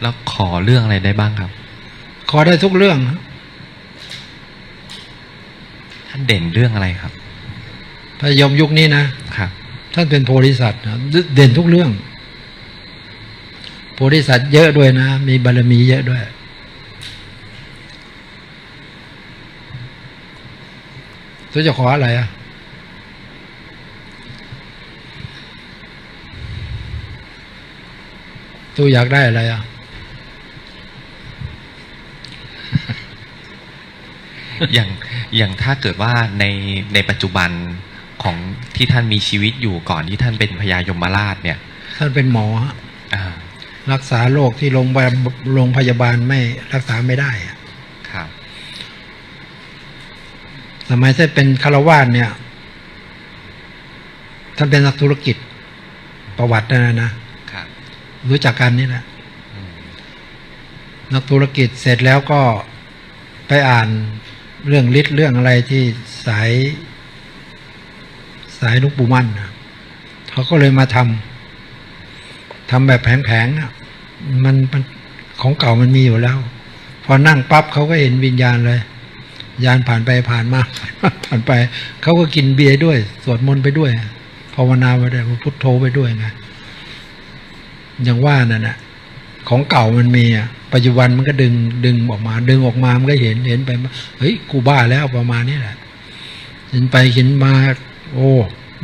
แล้วขอเรื่องอะไรได้บ้างครับ ขอได้ทุกเรื่องนะท่านเด่นเรื่องอะไรครับ พระยมยุคนี้นะครับ ท่านเป็นโพธิสัตว์นะเด่นทุกเรื่อง โพธิสัตว์เยอะด้วยนะ มีบารมีเยอะด้วยตัวจะขออะไรอะตัวอยากได้อะไรอะ อย่างอย่างถ้าเกิดว่าในในปัจจุบันของที่ท่านมีชีวิตอยู่ก่อนที่ท่านเป็นพญายมราชเนี่ย ท่านเป็นหมอฮะอ่ารักษาโรคที่โรงพยาบาลโรงพยาบาลไม่รักษาไม่ได้อะครับ สมัยที่เป็นคารวาสเนี่ย ท่านเป็นนักธุรกิจประวัตินะนะครับรู้จักกันนี่แหละอืมนักธุรกิจเสร็จแล้วก็ไปอ่าน เรื่องฤทธิ์เรื่องอะไรที่สาย สายลุงปู่มั่นนะเขาก็เลยมาทำทำแบบแผงๆมันมันของเก่ามันมีอยู่แล้ว พอนั่งปั๊บเขาก็เห็นวิญญาณเลย ยานผ่านไปผ่านมาผ่านไป เขาก็กินเบียร์ด้วย สวดมนต์ไปด้วยภาวนาไปด้วยพุทโธไปด้วยไงอย่างว่านั่นนะ ของเก่ามันมีอะปัจจุบันมันก็ดึงดึงออกมา ดึงออกมามันก็เห็นเห็นไปเฮ้ยกูบ้าแล้วประมาณนี้แหละเห็นไปเห็นมา โอ้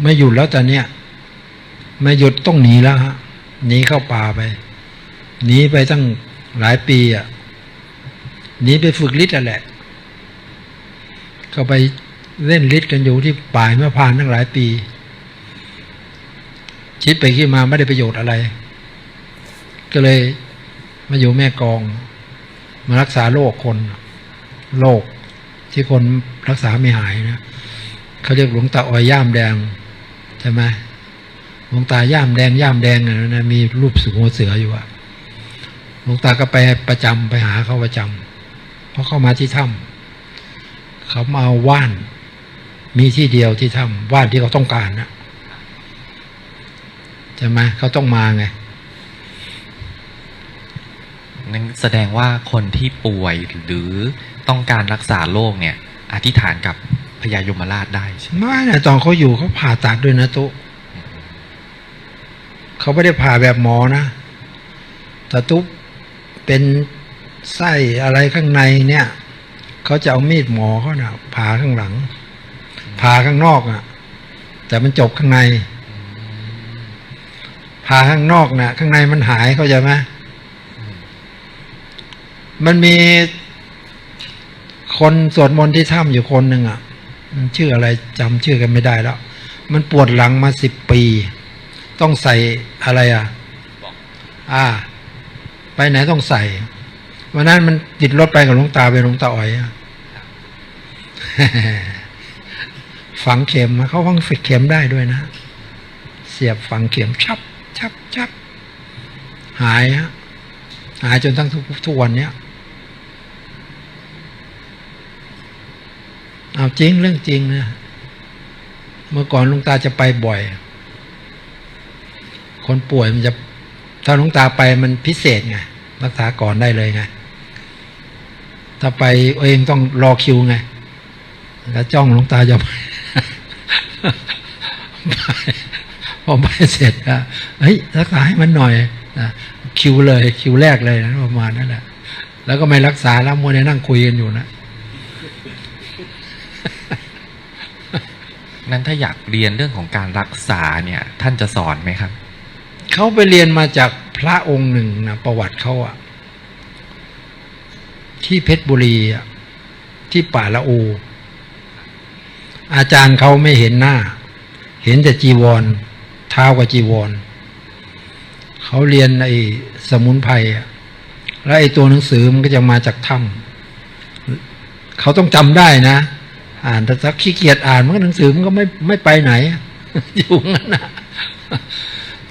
ไม่หยุดแล้วแต่เนี้ยไม่หยุดต้องหนีแล้วฮะหนีเข้าป่าไปหนีไปตั้งหลายปีอะหนีไปฝึกฤทธิ์อะแหละก็ไปเล่นฤทธิ์กันอยู่ที่ป่ายมะพร้านตั้งหลายปี คิดไปคิดมาไม่ได้ประโยชน์อะไร ก็เลย มาอยู่แม่กอง มารักษาโรคคนโรคที่คนรักษาไม่หายนะเขาเรียกหลวงตาอ้อยย่ามแดงใช่ไหมหลวงตาย่ามแดงย่ามแดงนะมีรูปสือหัวเสืออยู่อะหลวงตาก็ไปประจำไปหาเขาประจำเพราะเข้ามาที่ถ้ำเขามาเอาว่าน มีที่เดียวที่ถ้ำว่านที่เขาต้องการนะใช่ไหมเขาต้องมาไง นั่นแสดงว่าคนที่ป่วยหรือต้องการรักษาโรคเนี่ย อธิษฐานกับพญายมราชได้ใช่ไหมไม่นะตอนเขาอยู่เขาผ่าตัดด้วยนะตุเขาไม่ได้ผ่าแบบหมอนะแต่ตุ๊บเป็นไส้อะไรข้างในเนี่ยเขาจะเอามีดหมอเขานะ่ะผ่าข้างหลังผ่าข้างนอกอะ แต่มันจบข้างในผ่าข้างนอกนะ่ะ ข้างในมันหายเขาใจไหม มันมีคนสวดมนต์ที่ถ้ำอยู่คนหนึ่งอะ มันชื่ออะไรจำชื่อกันไม่ได้แล้ว มันปวดหลังมาสิบปี ต้องใส่อะไรอะอ่า ไปไหนต้องใส่ วันนั้นมันติดรถไปกับหลวงตาไปหลวงตาอ๋อยอะฝังเข็มอะเขาฝังฝึกเข็มได้ด้วยนะ เสียบฝังเข็มชับ ชับชับหายฮะหายจนทั้งทุกทุกวันเนี้ย เอาจริงเรื่องจริงนะ เมื่อก่อนลุงตาจะไปบ่อย คนป่วยมันจะถ้าลุงตาไปมันพิเศษไงรักษาก่อนได้เลยไงถ้าไปเองต้องรอคิวไง แล้วจ้องลวงตาจะไปพอไปเสร็จอะเฮ้ยรักษาให้มันหน่อยนะคิวเลย คิวแรกเลยนะประมาณนั้นแหละแล้วก็ไม่รักษาแล้วมัวแต่นั่งคุยกันอยู่นะ นั้นถ้าอยากเรียนเรื่องของการรักษาเนี่ย ท่านจะสอนไหมครับ เขาไปเรียนมาจากพระองค์หนึ่งนะประวัติเขาอะที่เพชรบุรีอะที่ป่าละอู อาจารย์เขาไม่เห็นหน้า เห็นแต่จีวร เท้ากับจีวร เขาเรียนไอ้สมุนไพรอะแล้วไอ้ตัวหนังสือมันก็จะมาจากถ้ำเขาต้องจำได้นะ อ่านแต่ถ้าขี้เกียจอ่านมันก็หนังสือมันก็ไม่ไม่ไปไหน อยู่งั้นนะ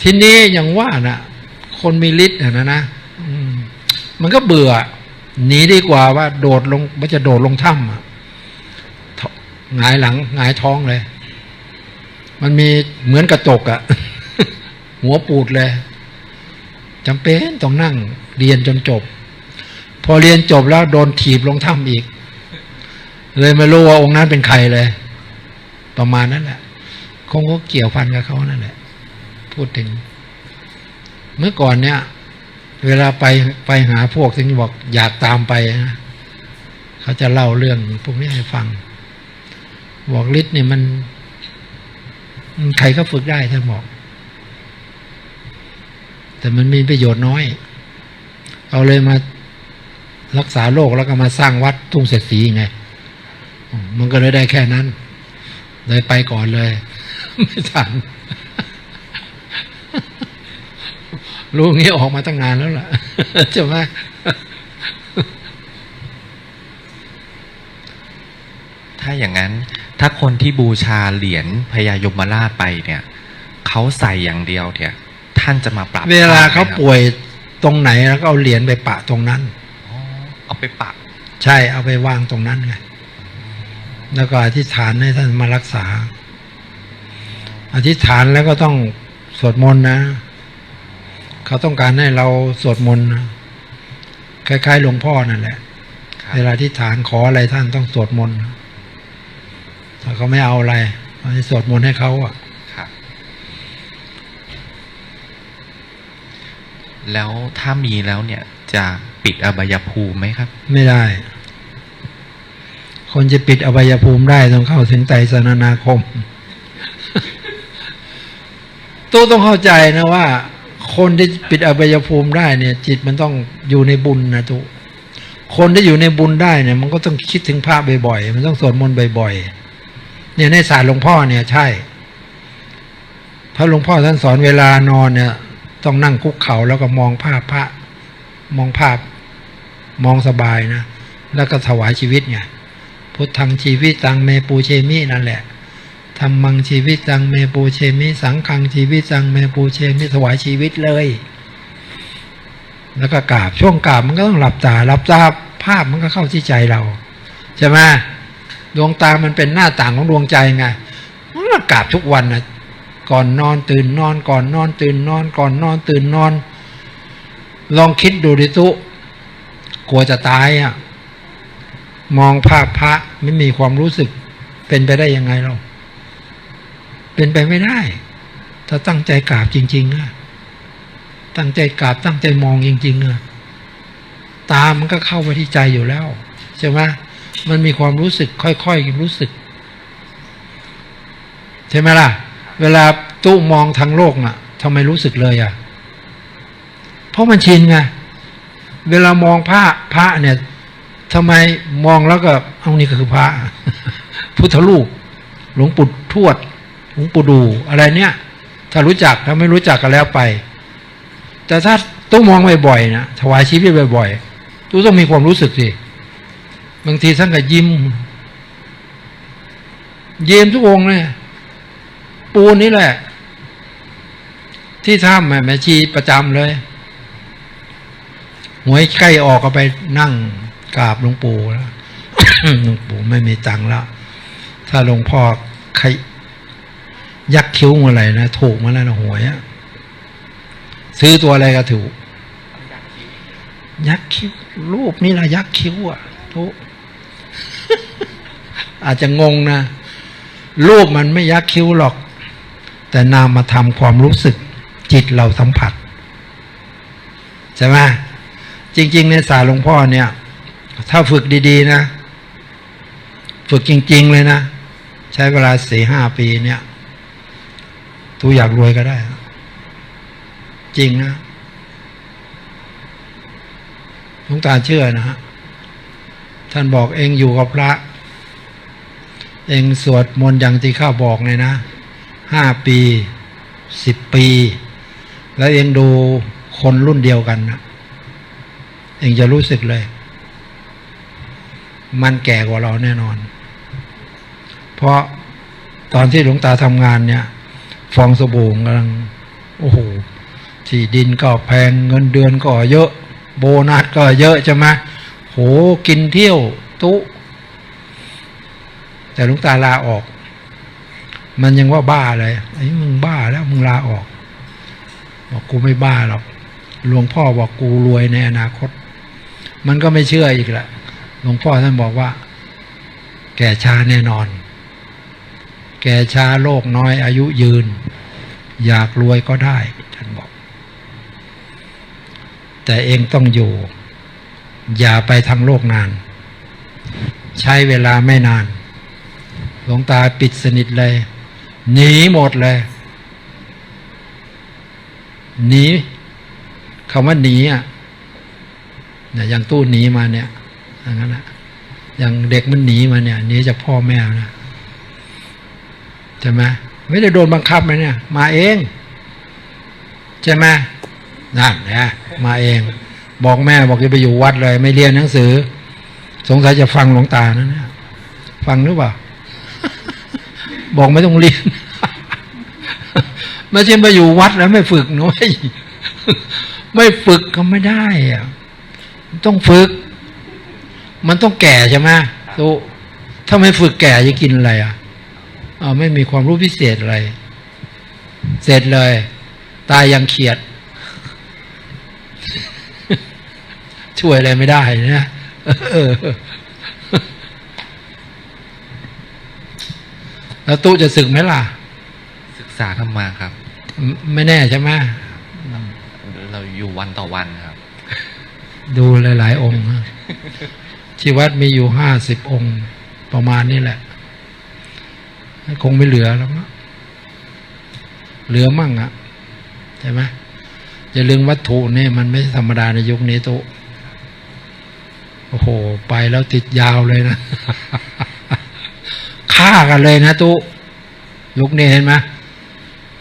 ทีนี้อย่างว่านะคนมีฤทธิ์อะนะนะมมันก็เบื่อหนีดีกว่าว่าโดดลงมันจะโดดลงถ้ำหงายหลังหงายท้องเลย มันมีเหมือนกระจกอะหัวปูดเลยจำเป็นต้องนั่งเรียนจนจบ พอเรียนจบแล้วโดนถีบลงถ้ำอีก เลยไม่รู้ว่าองค์นั้นเป็นใครเลย ประมาณนั้นแหละคงก็เกี่ยวพันกับเขานั่นแหละ พูดถึง เมื่อก่อนเนี่ย เวลาไปไปหาพวกที่บอกอยากตามไปนะเขาจะเล่าเรื่องพวกนี้ให้ฟัง บอกฤทธิ์เนี่ยมันมันใครก็ฝึกได้ท่านบอก แต่มันมีประโยชน์น้อย เอาเลยมารักษาโรคแล้วก็มาสร้างวัดทุ่งเศรษฐีไง มมันก็เลยได้แค่นั้น เลยไปก่อนเลย ไม่ทันลูกนี้ออกมาตั้งนานแล้วล่ะใช่ไหมถ้าอย่างนั้น ถ้าคนที่บูชาเหรียญพญายมราชไปเนี่ยเขาใส่อย่างเดียวเนี่ยท่านจะมาปรับเวลาเขาไหมครับป่วยตรงไหนแล้วก็เอาเหรียญไปปะตรงนั้นอ๋อเอาไปปักใช่เอาไปวางตรงนั้นไง แล้วก็อธิษฐานให้ท่านมารักษา อธิษฐานแล้วก็ต้องสวดมนต์นะ เขาต้องการให้เราสวดมนต์นะคล้ายๆหลวงพ่อนั่นแหละครับเวลาที่ฐานขออะไรท่านต้องสวดมนต์นะถ้าเขาไม่เอาอะไรให้สวดมนต์ให้เขาอะครับแล้วถ้ามีแล้วเนี่ยจะปิดอบายภูมิไหมครับ ไม่ได้ คนจะปิดอบายภูมิได้ต้องเข้าถึงไตรสนานาคมตู้ต้องเข้าใจนะว่า คนที่ปิดอบายภูมิได้เนี่ย จิตมันต้องอยู่ในบุญนะตู้คนที่อยู่ในบุญได้เนี่ย มันก็ต้องคิดถึงพระบ่อยๆมันต้องสวดมนต์บ่อยๆเนี่ยในศาสตร์หลวงพ่อเนี่ยใช่พระหลวงพ่อท่านสอนเวลานอนเนี่ย ต้องนั่งคุกเข่าแล้วก็มองภาพพระ มองภาพ มองสบายนะแล้วก็ถวายชีวิตไง พุทธังชีวิตตังเมปูเชมินั่นแหละธรรมังชีวิตตังเมปูเชมิ สังฆังชีวิตตังเมปูเชมิถวายชีวิตเลย แล้วก็กราบช่วงกราบมันก็ต้องหลับตาหลับตาภาพมันก็เข้าที่ใจเราใช่ไหมดวงตามันเป็นหน้าต่างของดวงใจไงมันก็กราบทุกวันนะก่อนนอนตื่นนอนก่อนนอนตื่นนอนก่อนนอนตื่นนอน ลองคิดดูดิตุกลัวจะตายอะ มองภาพพระไม่มีความรู้สึก เป็นไปได้ยังไงเราเป็นไปไม่ได้ ถ้าตั้งใจกราบจริงๆอะตั้งใจกราบตั้งใจมองจริงๆอะตามันก็เข้าไปที่ใจอยู่แล้วใช่ไหมมันมีความรู้สึกค่อยๆรู้สึก ใช่ไหมล่ะ เวลาตู้มองทางโลกน่ะทำไมรู้สึกเลยอะ เพราะมันชินไงเวลามองพระพระเนี่ย ทำไมมองแล้วก็เอานี่ก็คือพระ พุทธรูปหลวงปู่ทวด หลวงปู่ดูอะไรเนี่ย ถ้ารู้จักถ้าไม่รู้จักก็แล้วไป แต่ถ้าต้องมองบ่อยๆนะถวายชีวิตบ่อยๆตู้ต้องมีความรู้สึกสิบางทีท่านก็ยิ้มยิ้มทุกองเลยปูนนี่แหละ ที่ถ้ำแม่ชีประจำเลยหวยใกล้ออกก็ไปนั่ง กราบหลวงปู่แล้วหลวงปู่ไม่มีตังค์แล้ว ถ้าหลวงพ่อใครยักคิ้วเมื่อไรนะถูกมาแล้วนะหวยอะซื้อตัวอะไรก็ถูก ยักคิ้ว รูปนี่ละยักคิ้วอะทุกอาจจะงงนะ รูปมันไม่ยักคิ้วหรอก แต่นามมาทำความรู้สึก จิตเราสัมผัส ใช่ไหมจริง ๆ ในสาหลวงพ่อเนี่ย ถ้าฝึกดี ๆ นะ ฝึกจริง ๆ เลยนะ ใช้เวลาสี่ห้าปีเนี่ยตูอยากรวยก็ได้ จริงนะหลวงตาเชื่อนะฮะท่านบอกเองอยู่กับพระ เองสวดมนต์อย่างที่ข้าบอกเลยนะห้าปีสิบปี แล้วเองดูคนรุ่นเดียวกันนะเองจะรู้สึกเลย มันแก่กว่าเราแน่นอน เพราะตอนที่หลวงตาทำงานเนี่ย ฟองสบู่กำลัง โอ้โหที่ดินก็แพงเงินเดือนก็เยอะ โบนัสก็เยอะใช่ไหมโหกินเที่ยวตุแต่หลวงตาลาออก มันยังว่าบ้าเลยไอ้มึงบ้าแล้วมึงลาออก บอกกูไม่บ้าหรอกหลวงพ่อบอกกูรวยในอนาคต มันก็ไม่เชื่ออีกละ หลวงพ่อท่านบอกว่า แก่ช้าแน่นอน แก่ช้าโลกน้อยอายุยืน อยากรวยก็ได้ท่านบอก แต่เองต้องอยู่ อย่าไปทางโลกนาน ใช้เวลาไม่นาน หลวงตาปิดสนิทเลยหนีหมดเลยหนีคำว่าหนีอะเนี่ยอย่างตู้หนีมาเนี่ย อย่างนั้นอะอย่างเด็กมันหนีมาเนี่ยหนีจากพ่อแม่นะใช่ไหมไม่ได้โดนบังคับเลยเนี่ย มาเองใช่ไหมนั่นนะมาเอง บอกแม่บอกจะไปอยู่วัดเลย ไม่เรียนหนังสือ สงสัยจะฟังหลวงตานะเนี่ยฟังหรือเปล่า บอกไม่ต้องเรียนไม่ใช่ไปอยู่วัดแล้วไม่ฝึกหน่อยไม่ฝึกก็ไม่ได้อะต้องฝึก มันต้องแก่ใช่ไหมตุถ้าไม่ฝึกแก่จะกินอะไรอะเอาไม่มีความรู้พิเศษอะไร เสร็จเลย ตายยังเขียด ช่วยอะไรไม่ได้นะเออแล้วตู้จะศึกไหมล่ะ ศึกษาธรรมาครับไม่ไม่แน่ใช่ไหมเราอยู่วันต่อวันครับ ดูหลาย ๆ องค์นะ ที่วัดมีอยู่ห้าสิบองค์ ประมาณนี้แหละ คงไม่เหลือแล้วนะเหลือมั่งอะใช่ไหมอย่าลืมวัตถุนี่มันไม่ธรรมดาในยุคนี้ตุโอ้โห ไปแล้วติดยาวเลยนะฆ่ากันเลยนะตุยุคนี้เห็นไหม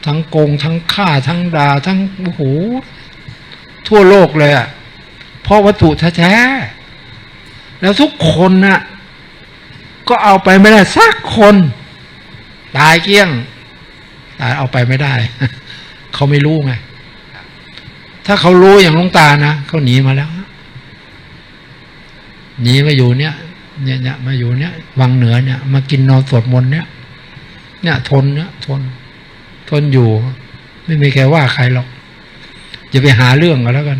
ทั้งโกงทั้งฆ่าทั้งด่าทั้งโอ้โหทั่วโลกเลยอะเพราะวัตถุแท้ๆ แล้วทุกคนน่ะก็เอาไปไม่ได้สักคน ตายเกี้ยง ตายเอาไปไม่ได้ เขาไม่รู้ไง ถ้าเขารู้อย่างลวงตานะเขาหนีมาแล้วหนีมาอยู่เนี่ยเนี่ยเนี่ยมาอยู่เนี่ยวังเหนือเนี่ย มากินนอนสวดมนต์เนี่ยเนี่ย ทนเนี่ยทน ทนอยู่ ไม่มีใครว่าใครหรอกอย่าไปหาเรื่องกันแล้วกัน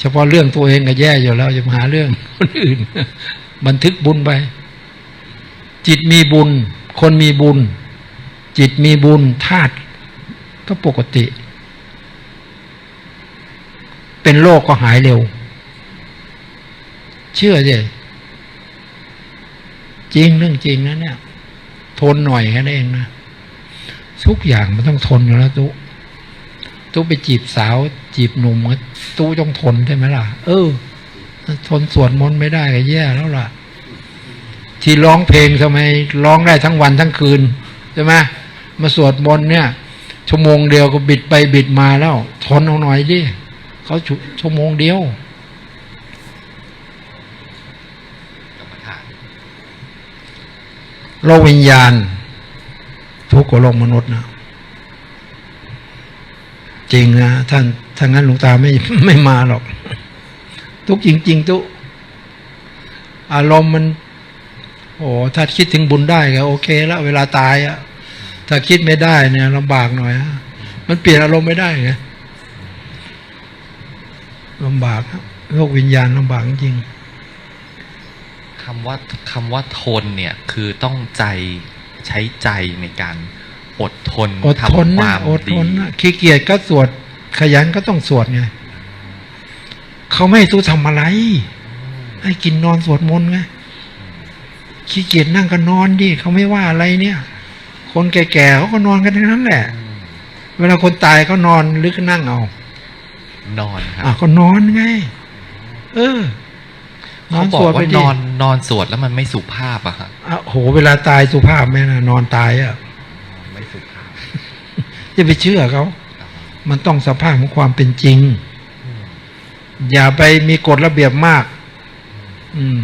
เฉพาะเรื่องตัวเองก็แย่อยู่แล้วอย่ามาหาเรื่องคนอื่น บันทึกบุญไป จิตมีบุญ คนมีบุญ จิตมีบุญธาตุก็ปกติ เป็นโรคก็หายเร็ว เชื่อสิจริงเรื่องจริงนะเนี่ย ทนหน่อยแค่นั้นเองนะทุกอย่างมันต้องทนอยู่แล้วตุ๊ตุ๊ไปจีบสาว จีบหนุ่มก็ตุ๊ต้องทนใช่ไหมล่ะ เออทนสวดมนต์ไม่ได้ก็แย่แล้วล่ะ ที่ร้องเพลงทำไมร้องได้ทั้งวันทั้งคืนใช่ไหมมาสวดมนต์เนี่ย ชั่วโมงเดียวก็บิดไปบิดมาแล้ว ทนเอาหน่อยดิเขาชั่วโมงเดียวโลกวิญญาณ ทุกข์กว่าโลกมนุษย์นะจริงนะท่าน ถ้างั้นหลวงตาไม่ไม่มาหรอก ทุกข์จริง ๆ ทุกอารมณ์มัน โอ้ถ้าคิดถึงบุญได้ก็โอเคแล้วเวลาตายอะถ้าคิดไม่ได้เนี่ยลำบากหน่อยฮะมันเปลี่ยนอารมณ์ไม่ได้ไงลำบากครับโลกวิญญาณลำบากจริงคำว่าคำว่าทนเนี่ย คือต้องใจใช้ใจในการอดทนอดทนทำคนะวามอดทดีนนะขี้เกียจก็สวด ขยันก็ต้องสวดไงเขาไม่ให้ตู้ทำอะไร ให้กินนอนสวดมนต์ไงขี้เกียจนั่งก็นอนดิเขาไม่ว่าอะไรเนี่ย คนแก่ๆเขาก็นอนกันทั้งนั้นแหละอืมเวลาคนตายเขานอนหรือก็นั่งเอา นอนครับอะก็นอนไง เออนอเขานบอสกวดไปว่าดินอนนอนสวดแล้วมันไม่สุภาพอะครับอะโห เวลาตายสุภาพไหมนะนอนตายอะไม่สุภาพอย่าไปเชื่อเขาครับ มันต้องสภาพของความเป็นจริงอืมอย่าไปมีกฎระเบียบมาก อืม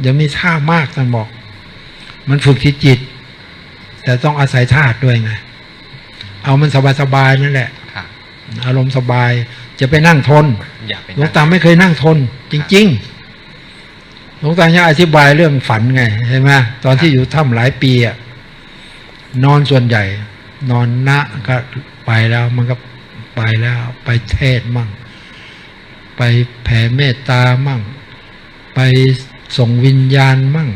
อย่ามีท่ามากท่านบอก มันฝึกที่จิต แต่ต้องอาศัยธาตุด้วยไงเอามันสบายๆนั่นแหละครับอารมณ์สบายจะไปนั่งทนอย่าไปหลวงนั่งตาไม่เคยนั่งทน จริง ๆ หลวงตาจะอธิบายเรื่องฝันไงใช่ไหมตอนที่อยู่ถ้ำหลายปีอะนอนส่วนใหญ่ นอนนะก็ไปแล้วมันก็ ไปแล้ว ไปเทศน์มั่ง ไปแผ่เมตตามั่ง ไปส่งวิญญาณมั่ง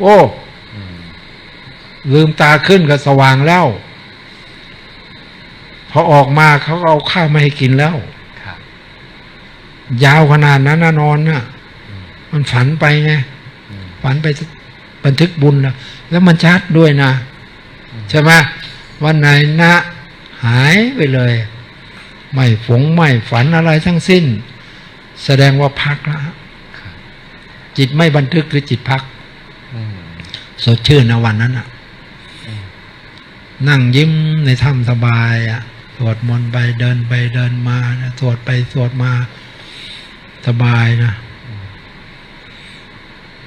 โอ้อืมลืมตาขึ้นก็สว่างแล้ว พอออกมาเขาก็เอาข้าวมาให้กินแล้วครับยาวขนาดนั้นนะนอนน่ะอืมมันฝันไปไงอืมฝันไปบันทึกบุญนะแล้วมันชัดด้วยนะ ใช่ไหมวันไหนนะ หายไปเลย ไม่ฝงไม่ฝันอะไรทั้งสิ้น แสดงว่าพักแล้วครับจิตไม่บันทึกหรือจิตพักอืมสดชื่นนะวันนั้นอะอืมนั่งยิ้มในถ้ำสบายอะสวดมนต์ไปเดินไปเดินมานะสวดไปสวดมาสบายนะ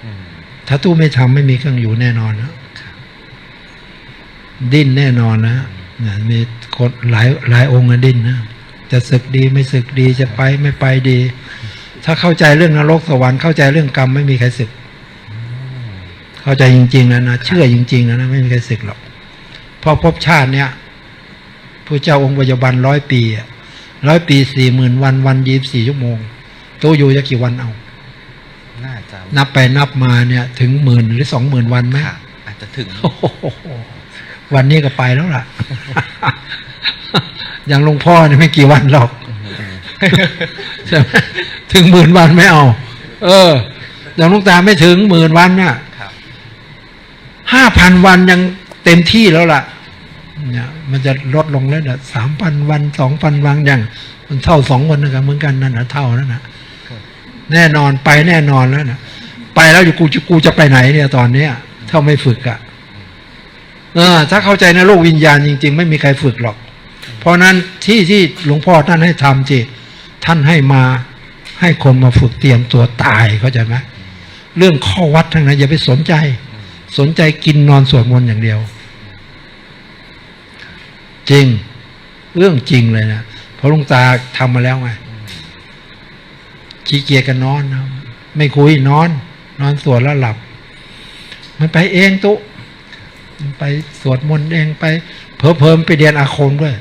อืมถ้าตู้ไม่ทำไม่มีเครื่องอยู่แน่นอนนะครับดิ้นแน่นอนนะเนี่ยมีคนหลายหลายองค์อะดิ้นนะ จะศึกดีไม่ศึกดีจะไปไม่ไปดี ถ้าเข้าใจเรื่องนรกสวรรค์เข้าใจเรื่องกรรมไม่มีใครศึก เข้าใจจริง ๆ นะนะเชื่อจริง ๆ นะนะไม่มีใครศึกหรอกเพราะภพชาติเนี้ยพระเจ้าองค์ปัจจุบันร้อยปีร้อยปีสี่หมื่นวันวันยี่สี่ชั่วโมงตู้อยู่จะกี่วันเอาน่าจะนับไปนับมาเนี่ย ถึงหมื่นหรือสองหมื่นวันไหมค่ะอาจจะถึงโอ้โหวันนี้ก็ไปแล้วล่ะ อย่างหลวงพ่อเนี่ยไม่กี่วันหรอกใช่ไหมถึงหมื่นวันไม่เอา เออ อย่างหลุงตาไม่ถึงหมื่นวันน่ะครับห้าพันวันยังเต็มที่แล้วล่ะ เนี่ย มันจะลดลงแล้วเนี่ยสามพันวันสองพันวันอย่าง มันเท่าสองวันนะครับเหมือนกันนั่นนะเท่านั้นนะแน่นอนไปแน่นอนแล้วนะไปแล้วอยู่กูจะกูจะไปไหนเนี่ยตอนเนี้ยถ้าไม่ฝึกอะ่ะเออถ้าเข้าใจในโลกวิญญาณจริง ๆ ไม่มีใครฝึกหรอก เพราะนั้นที่ที่หลวงพ่อท่านให้ทำจิตท่านให้มาให้คนมาฝึกเตรียมตัวตายเข้าใจไหมเรื่องข้อวัดทั้งนั้นอย่าไปสนใจ สนใจกินนอนสวดมนต์อย่างเดียว จริง เรื่องจริงเลยนะเพราะหลุงตาทำมาแล้วไงขี้เกียจกันนอนนะไม่คุยนอน นอนสวดแล้วหลับ มันไปเองตุไปสวดมนต์เองไป เพอเพลิมไปเรียนอาคมด้วย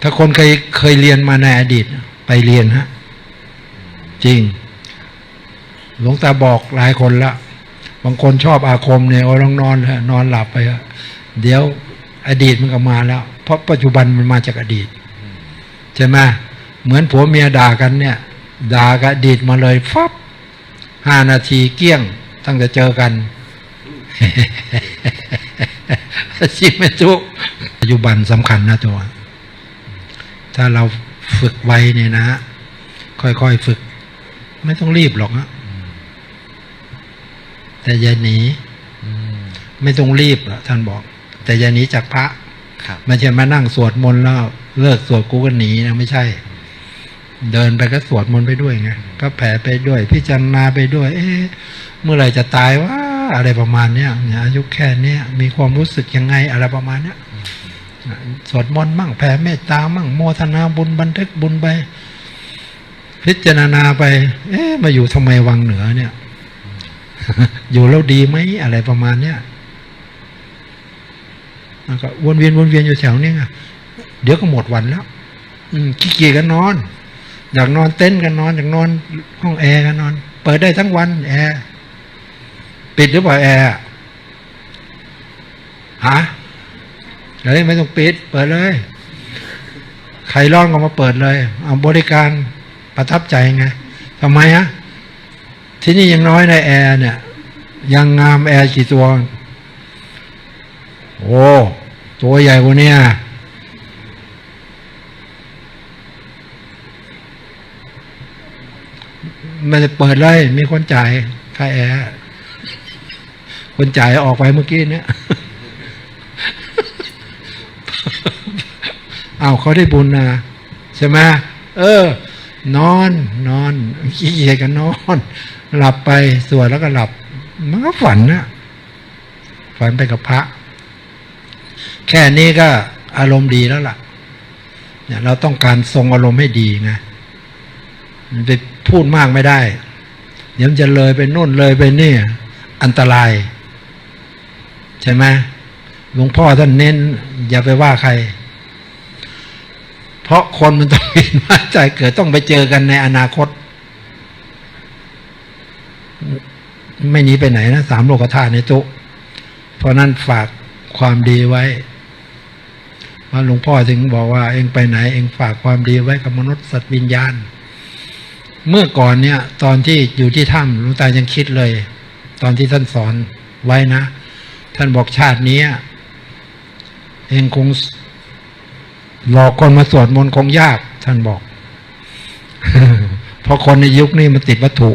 ถ้าคนเคยเคยเรียนมาในอดีต ไปเรียนฮะ จริง หลวงตาบอกหลายคนละบางคนชอบอาคมเนี่ยโอ้ลองนอนเถอะนอนหลับไปเถอะเดี๋ยวอดีตมันก็มาแล้ว เพราะปัจจุบันมันมาจากอดีต ใช่ไหมเหมือนผัวเมียด่ากันเนี่ย ด่ากับอดีตมาเลยฟับห้านาทีเกี้ยง ตั้งแต่เจอกันชิไม่ทุปัจจุบันสำคัญนะตัว ถ้าเราฝึกไว้เนี่ยนะ ค่อยๆฝึก ไม่ต้องรีบหรอกนะแต่อย่าหนีอืมไม่ต้องรีบหรอกท่านบอก แต่อย่าหนีจากพระครับไม่ใช่มานั่งสวดมนต์แล้วเลิกสวดกูก็หนีนะไม่ใช่ เดินไปก็สวดมนต์ไปด้วยไงก็แผ่ไปด้วย พิจารณาไปด้วย เอ๊ะเมื่อไหร่จะตายว่าอะไรประมาณเนี้ยเนี่ยอายุแค่เนี้ยมีความรู้สึกยังไงอะไรประมาณเนี้ย สวดมนต์มั่งแผ่เมตตามั่งโมทนาบุญบันทึกบุญไป พิจารณาไป เอ๊ะมาอยู่ทำไมวังเหนือเนี่ย อยู่แล้วดีไหมอะไรประมาณเนี้ยแล้วก็วนเวียนวนเวียนอยู่แถวนี้ไงเดี๋ยวก็หมดวันแล้ว อืมขี้เกียจกันนอน อยากนอนเต็นกันนอน อยากนอนห้องแอร์กันนอน เปิดได้ทั้งวันแอร์ปิดหรือเปล่าแอร์ฮะ เฮ้ยไม่ต้องปิด เปิดเลย ใครร้อนก็มาเปิดเลย เอาบริการประทับใจไงทำไมฮะที่นี่ยังน้อยในแอร์เนี่ย ยังงามแอร์กี่ตัว โอ้ ตัวใหญ่กว่านี้มันจะเปิดเลย มีคนจ่ายค่าแอร์คนจ่ายออกไปเมื่อกี้เนี่ย เอาเขาได้บุญนะใช่ไหมเออ นอนนอนขี้เกียจกันนอน หลับไปสวดแล้วก็หลับ มันก็ฝันนะฝันไปกับพระ แค่นี้ก็อารมณ์ดีแล้วล่ะ เนี่ยเราต้องการทรงอารมณ์ให้ดีไงมันไปพูดมากไม่ได้ เดี๋ยวมันจะเลยไปนู่นเลยไปนี่ อันตราย ใช่ไหม หลวงพ่อท่านเน้น อย่าไปว่าใคร เพราะคนมันต้องเห็นว่าใจเกิดต้องไปเจอกันในอนาคต ไม่หนีไปไหนนะสามโลกธาตุในตุเพราะนั้นฝากความดีไว้ว่าหลวงพ่อถึงบอกว่าเองไปไหน เองฝากความดีไว้กับมนุษย์สัตว์วิญญาณ เมื่อก่อนเนี่ย ตอนที่อยู่ที่ถ้ำหลวงตายังคิดเลย ตอนที่ท่านสอนไว้นะ ท่านบอกชาตินี้ เองคงหลอกคนมาสวดมนต์คงยาก ท่านบอกเพราะคนในยุคนี้มันติดวัตถุ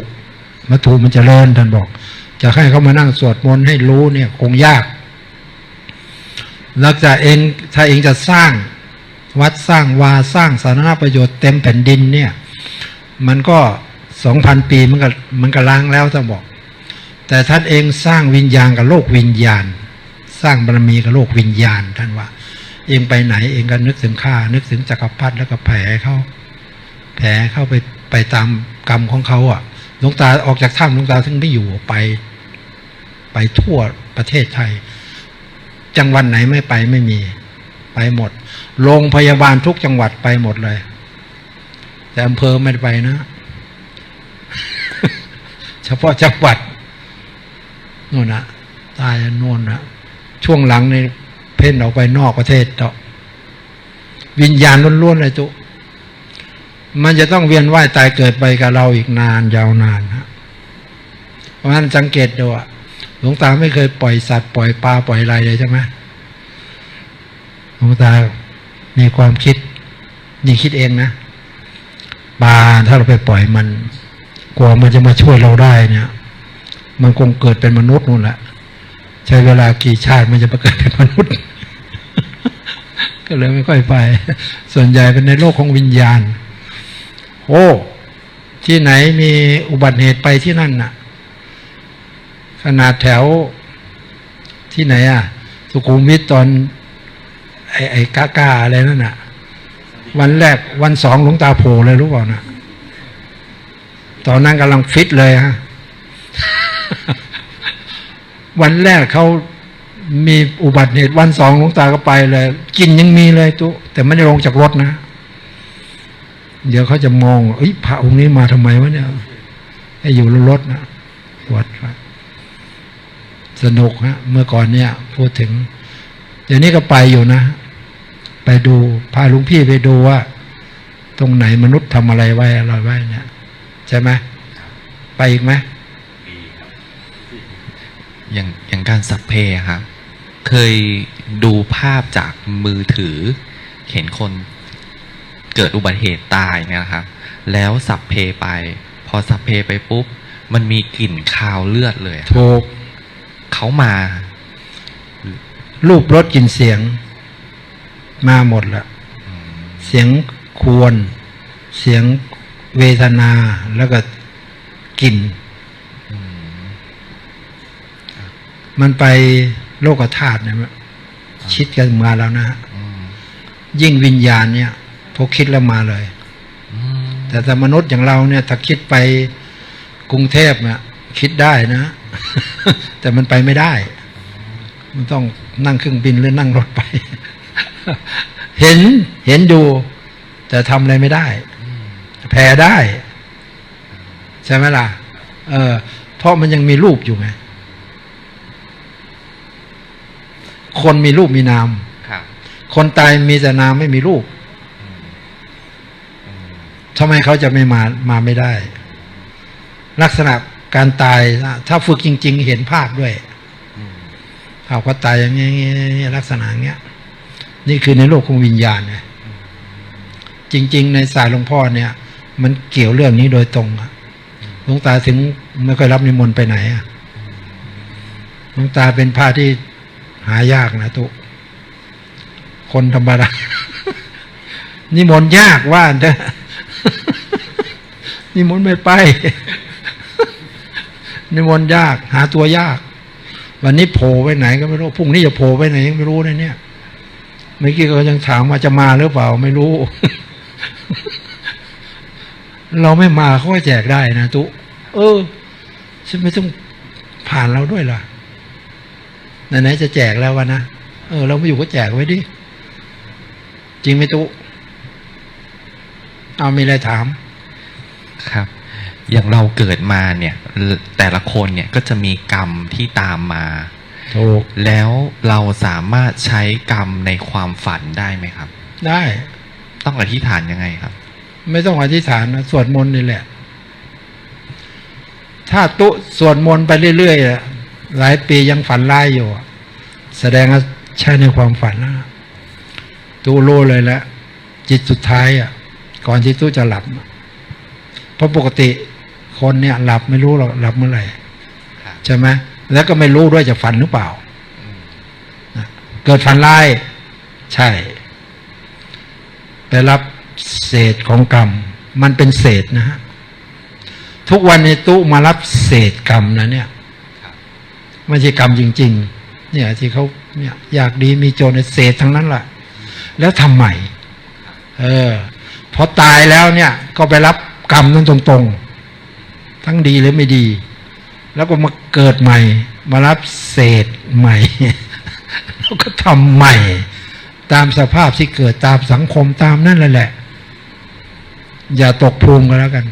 วัตถุมันจเจริญท่านบอก จะให้เขามานั่งสวดมนต์ให้รู้เนี่ย คงยาก แล้วจะเองถ้าเองจะสร้างวัดสร้างวาสร้างสาธารณประโยชน์เต็มแผ่นดินเนี่ย มันก็สองพันปีมันก็มันก็ล้างแล้วท่านบอก แต่ท่านเองสร้างวิญญาณกับโลกวิญญาณ สร้างบารมีกับโลกวิญญาณท่านว่า เองไปไหนเองก็นึกถึงข้านึกถึงจักรพรรดิแล้วก็แผ่เขาแผ่เข้าไปไปตามกรรมของเขาอะหลวงตาออกจากถ้ำหลวงตาถึงไม่อยู่ไป ไปทั่วประเทศไทย จังหวัดไหนไม่ไปไม่มี ไปหมดโรงพยาบาลทุกจังหวัดไปหมดเลย แต่อำเภอไม่ได้ไปนะ เฉพาะจังหวัดนู่นนะตายนู่นนะ ช่วงหลังในเพ่นออกไปนอกประเทศต่อวิญญาณล้วนๆเลยตุมันจะต้องเวียนว่ายตายเกิดไปกับเราอีกนานยาวนานฮะเพราะฉะนั้นสังเกตดูอะหลวงตาไม่เคยปล่อยสัตว์ปล่อยปลาปล่อยอะไรเลยใช่ไหมหลวงตามีความคิด นี่คิดเองนะปลาถ้าเราไปปล่อยมันกว่ามันจะมาช่วยเราได้เนี่ย มันคงเกิดเป็นมนุษย์นู่นแหละ ใช้เวลากี่ชาติมันจะมาเกิดเป็นมนุษย์ ก็เลยไม่ค่อยไป ส่วนใหญ่เป็นในโลกของวิญญาณ โอ้ ที่ไหนมีอุบัติเหตุไปที่นั่นน่ะ ขนาดแถวที่ไหนอะ สุขุมวิทตอนไอ้ไอ้กากาอะไรนั่นน่ะ วันแรกวันสองหลวงตาโผล่เลยรู้เปล่านะตอนนั้นกำลังฟิตเลยฮะ วันแรกเขามีอุบัติเหตุวันสองหลวงตาก็ไปเลย กินยังมีเลยตุแต่ไม่ได้ลงจากรถนะ เดี๋ยวเขาจะมองเอ้ยพระองค์นี้มาทำไมวะเนี่ยให้อยู่รถนะปวดครับสนุกฮะเมื่อก่อนเนี่ย พูดถึง เดี๋ยวนี้ก็ไปอยู่นะ ไปดูพาลุงพี่ไปดูว่า ตรงไหนมนุษย์ทำอะไรไว้อะไรไว้เนี่ย ใช่ไหมไปอีกไหม อย่างอย่างการสัพเพอะครับเคยดูภาพจากมือถือ เห็นคนเกิดอุบัติเหตุตายเนี่ยนะครับ แล้วสัพเพไป พอสัพเพไปปุ๊บ มันมีกลิ่นคาวเลือดเลยครับถูกเขามา รูปรสกลิ่นเสียง มาหมดละเสียงควร เสียงเวทนาแล้วก็กลิ่น มันไปโลกธาตุเนี่ยมันชิดกันมาแล้วนะฮะอืมยิ่งวิญญาณเนี่ยพอคิดแล้วมาเลยอืมแต่ถ้ามนุษย์อย่างเราเนี่ย ถ้าคิดไปกรุงเทพเนี่ยคิดได้นะ แต่มันไปไม่ได้ มันต้องนั่งเครื่องบินหรือนั่งรถไป เห็นเห็นดู แต่ทำอะไรไม่ได้แพ้ได้ ใช่ไหมล่ะ เออเพราะมันยังมีรูปอยู่ไง คนมีรูปมีนามครับคนตายมีแต่นามไม่มีรูปอืมอืมทำไมเขาจะไม่มามาไม่ได้ ลักษณะการตายนะถ้าฝึกจริง ๆ เห็นภาพด้วยอืมภาพเขาตายอย่างเงี้ยอย่างเงี้ยอย่างเงี้ยลักษณะอย่างเงี้ย นี่คือในโลกของวิญญาณไงจริง ๆ ในสายหลวงพ่อเนี่ย มันเกี่ยวเรื่องนี้โดยตรงอะหลวงตาถึงไม่ค่อยรับนิมนต์ไปไหนอะหลวงตาเป็นพระที่ หายากนะตุคนธรรมดานิมนต์ยากว่าเถอะนิมนต์ไม่ไป นิมนต์ยาก หาตัวยาก วันนี้โผล่ไปไหนก็ไม่รู้พรุ่งนี้จะโผล่ไปไหนยังไม่รู้เลยเนี่ยเมื่อกี้ก็ยังถามว่าจะมาหรือเปล่าไม่รู้ เราไม่มาเขาก็แจกได้นะตุเออฉันไม่ต้องผ่านเราด้วยล่ะ ไหนๆจะแจกแล้ววะนะเออ เราไม่อยู่ก็แจกไว้ดิ จริงไหมตุเอามีอะไรถาม ครับ อย่างเราเกิดมาเนี่ย แต่ละคนเนี่ยก็จะมีกรรมที่ตามมาถูกแล้วเราสามารถใช้กรรมในความฝันได้ไหมครับ ได้ ต้องอธิษฐานยังไงครับ ไม่ต้องอธิษฐานนะสวดมนต์นี่แหละ ถ้าตุสวดมนต์ไปเรื่อยๆอะ หลายปียังฝันร้ายอยู่ แสดงว่าใช่ในความฝันนะตุรู้เลยแล้วจิตสุดท้ายอะ ก่อนที่ตุจะหลับ เพราะปกติคนเนี่ย หลับไม่รู้หรอกหลับเมื่อไหร่ใช่ไหมแล้วก็ไม่รู้ด้วยจะฝันหรือเปล่า เกิดฝันร้าย ใช่แต่รับเศษของกรรม มันเป็นเศษนะฮะทุกวันในตู้มารับเศษกรรมนะเนี่ย ไม่ใช่กรรมจริง ๆ เนี่ยที่เขาเนี่ยอยากดีมีโจรในเศษทั้งนั้นแหละแล้วทำใหม่เออพอตายแล้วเนี่ยก็ไปรับกรรมนั้นตรงๆ ทั้งดีหรือไม่ดี แล้วก็มาเกิดใหม่ มารับเศษใหม่ แล้วก็ทำใหม่ ตามสภาพที่เกิดตามสังคมตามนั่นแหละแหละอย่าตกภูมิกันแล้วกัน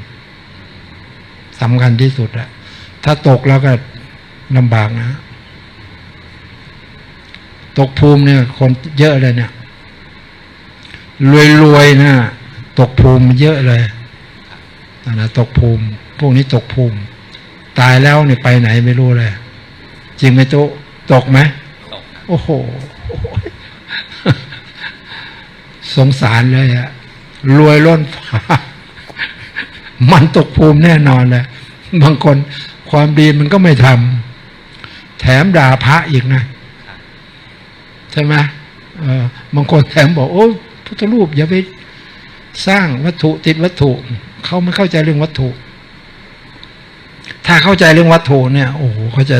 สำคัญที่สุดอะถ้าตกแล้วก็ ลำบากนะ ตกภูมิเนี่ย คนเยอะเลยเนี่ยรวยๆนะตกภูมิเยอะเลยนั่นนะตกภูมิ พวกนี้ตกภูมิ ตายแล้วเนี่ยไปไหนไม่รู้เลย จริงไหมตุ๊ตกไหมตกครับโอ้โห สงสารเลยอะรวยล้นฟ้ามันตกภูมิแน่นอนเลยบางคนความดีมันก็ไม่ทำ แถมด่าพระอีกนะใช่ไหมบางคนแถมบอก โอ้พุทธรูปอย่าไปสร้างวัตถุติดวัตถุ เขาไม่เข้าใจเรื่องวัตถุ ถ้าเข้าใจเรื่องวัตถุเนี่ย โอ้โหเขาจะ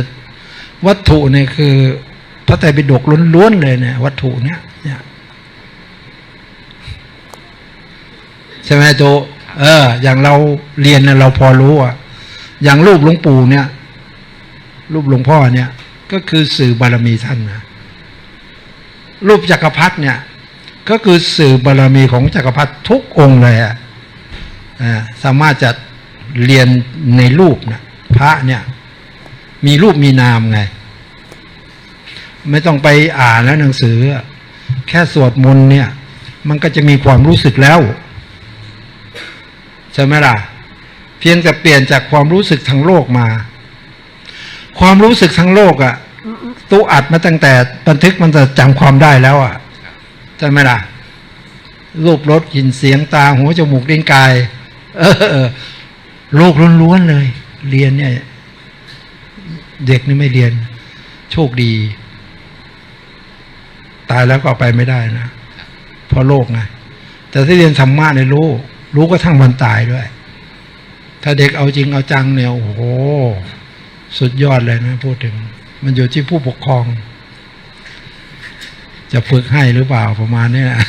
วัตถุเนี่ยคือ พระไตรปิฎกล้วนๆเลยเนี่ย วัตถุเนี่ยเนี่ยใช่ไหมโจเออ อย่างเราเรียนน่ะเราพอรู้อะอย่างรูปหลวงปู่เนี่ย รูปหลวงพ่อเนี่ย ก็คือสื่อบารมีท่านนะรูปจักรพรรดิเนี่ย ก็คือสื่อบารมีของจักรพรรดิทุกองค์เลยอะอ่าสามารถจะเรียนในรูปนะพระเนี่ย มีรูปมีนามไง ไม่ต้องไปอ่านแล้วหนังสือ แค่สวดมนต์เนี่ย มันก็จะมีความรู้สึกแล้ว ใช่ไหมล่ะ เพียงแต่เปลี่ยนจากความรู้สึกทางโลกมา ความรู้สึกทางโลกอะ่ะตู้อัดมาตั้งแต่บันทึกมันจะจำความได้แล้วอะ่ะใช่ไหมล่ะ รูปรสกลิ่นเสียงตาหูจมูกลิ้นกาย เออโลกล้วนๆเลย เรียนเนี่ย เด็กนี่ไม่เรียน โชคดี ตายแล้วก็ไปไม่ได้นะเพราะโลกไงแต่ที่เรียนธรรมะเนี่ยรู้ รู้ก็ทั้งวันตายด้วย ถ้าเด็กเอาจริงเอาจังเนี่ยโอ้โห สุดยอดเลยนะพูดถึง มันอยู่ที่ผู้ปกครอง จะฝึกให้หรือเปล่าประมาณนี้แหละ